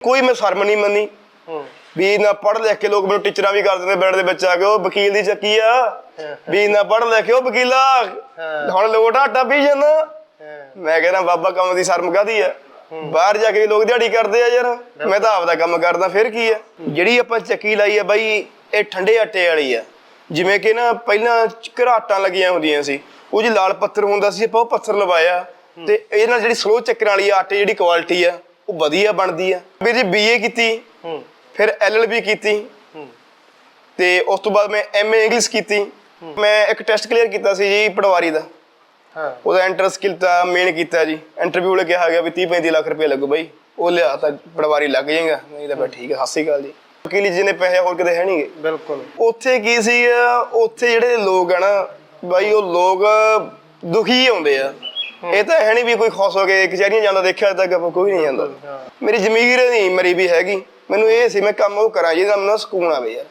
ਕੋਈ ਮੈਂ ਸ਼ਰਮ ਨਹੀਂ ਮੰਨੀ। ਵੀ ਨਾ ਪੜ੍ਹ ਲਿਖ ਕੇ ਲੋਕ ਮੈਨੂੰ ਟੀਚਰਾਂ ਵੀ ਕਰ ਦਿੰਦੇ ਬੈਂਡ ਦੇ ਵਿੱਚ ਆ ਕੇ ਉਹ ਵਕੀਲ ਦੀ ਚੱਕੀ ਆ। ਵੀ ਨਾ ਪੜ੍ਹ ਲਿਖ ਕੇ ਉਹ ਵਕੀਲਾ। ਹੁਣ ਲੋਟ ਆਟਾ ਪੀ ਜਾਂਦਾ। ਮੈਂ ਕਹਿੰਦਾ ਬਾਬਾ ਕੰਮ ਦੀ ਸ਼ਰਮ ਕਾਦੀ ਆ? ਬਾਹਰ ਜਾ ਕੇ ਲੋਕ ਦਿਹਾੜੀ ਕਰਦੇ ਆ ਯਾਰ। ਮੈਂ ਤਾਂ ਆਪਦਾ ਕੰਮ ਕਰਦਾ ਫਿਰ ਕੀ ਆ? ਜਿਹੜੀ ਆਪਾਂ ਚੱਕੀ ਲਾਈ ਆ ਬਾਈ ਇਹ ਠੰਡੇ ਆਟੇ ਵਾਲੀ ਆ। ਜਿਵੇਂ ਕਿ ਨਾ ਪਹਿਲਾਂ ਘਰਾਟਾਂ ਲੱਗੀਆਂ ਹੁੰਦੀਆਂ ਸੀ। ਉਹ ਜੀ ਲਾਲ ਪੱਥਰ ਹੁੰਦਾ ਸੀ ਆਪਾਂ ਉਹ ਪੱਥਰ ਲਵਾਇਆ। ਤੇ ਇਹ ਨਾਲ ਜਿਹੜੀ ਸਲੋ ਚੱਕਰਾਂ ਵਾਲੀ ਆਟੇ ਜਿਹੜੀ ਕੁਆਲਿਟੀ ਆ ਉਹ ਵਧੀਆ ਬਣਦੀ ਆ। ਵੀਰ ਜੀ ਬੀਏ ਕੀਤੀ ਹੂੰ। ਫਿਰ ਐਲਐਲਬੀ ਕੀਤੀ। ਹੂੰ। ਤੇ ਉਸ ਤੋਂ ਬਾਅਦ ਮੈਂ ਐਮਏ ਇੰਗਲਿਸ਼ ਕੀਤੀ। ਮੈਂ ਇੱਕ ਟੈਸਟ ਕਲੀਅਰ ਕੀਤਾ ਸੀ ਜੀ ਪਟਵਾਰੀ ਦਾ। ਹਾਂ। ਉਹਦਾ ਐਂਟਰੈਂਸ ਕੀਤਾ ਮੇਨ ਕੀਤਾ ਜੀ। ਇੰਟਰਵਿਊ ਲੈ ਕੇ ਆ ਗਿਆ ਵੀ 30 35 ਲੱਖ ਰੁਪਏ ਲੱਗੂ ਬਾਈ। ਉਹ ਲਿਆ ਤਾਂ ਪਟਵਾਰੀ ਲੱਗ ਜਾਏਗਾ ਨਹੀਂ ਤਾਂ ਬਸ ਠੀਕ ਹੈ ਸ਼੍ਰੀ ਅਕਾਲ ਜੀ। ਵਕੀਲੀ ਜਿਹਨੇ ਪੈਸੇ ਹੋਰ ਕਿਤੇ ਹੈ ਨਹੀਂਗੇ ਬਿਲਕੁਲ। ਉੱਥੇ ਕੀ ਸੀ ਉੱਥੇ ਜਿਹੜੇ ਲੋਕ ਆ ਨਾ ਬਾਈ ਉਹ ਲੋਕ ਦੁਖੀ ਆਉਂਦੇ ਆ। ਇਹ ਤਾਂ ਹੈ ਨਹੀਂ ਵੀ ਕੋਈ ਖੁਸ਼ ਹੋ ਕੇ ਕਚਹਿਰੀਆਂ ਜਾਂਦਾ ਦੇਖਿਆ ਤਾਂ ਕੋਈ ਨਹੀਂ ਜਾਂਦਾ। ਮੇਰੀ ਜ਼ਮੀਰ ਨਹੀਂ ਮਰੀ ਵੀ ਹੈਗੀ। ਮੈਨੂੰ ਇਹ ਸੀ ਮੈਂ ਕੰਮ ਉਹ ਕਰਾਂ ਜਿਹਦਾ ਮੈਨੂੰ ਸਕੂਨ ਆਵੇ ਯਾਰ।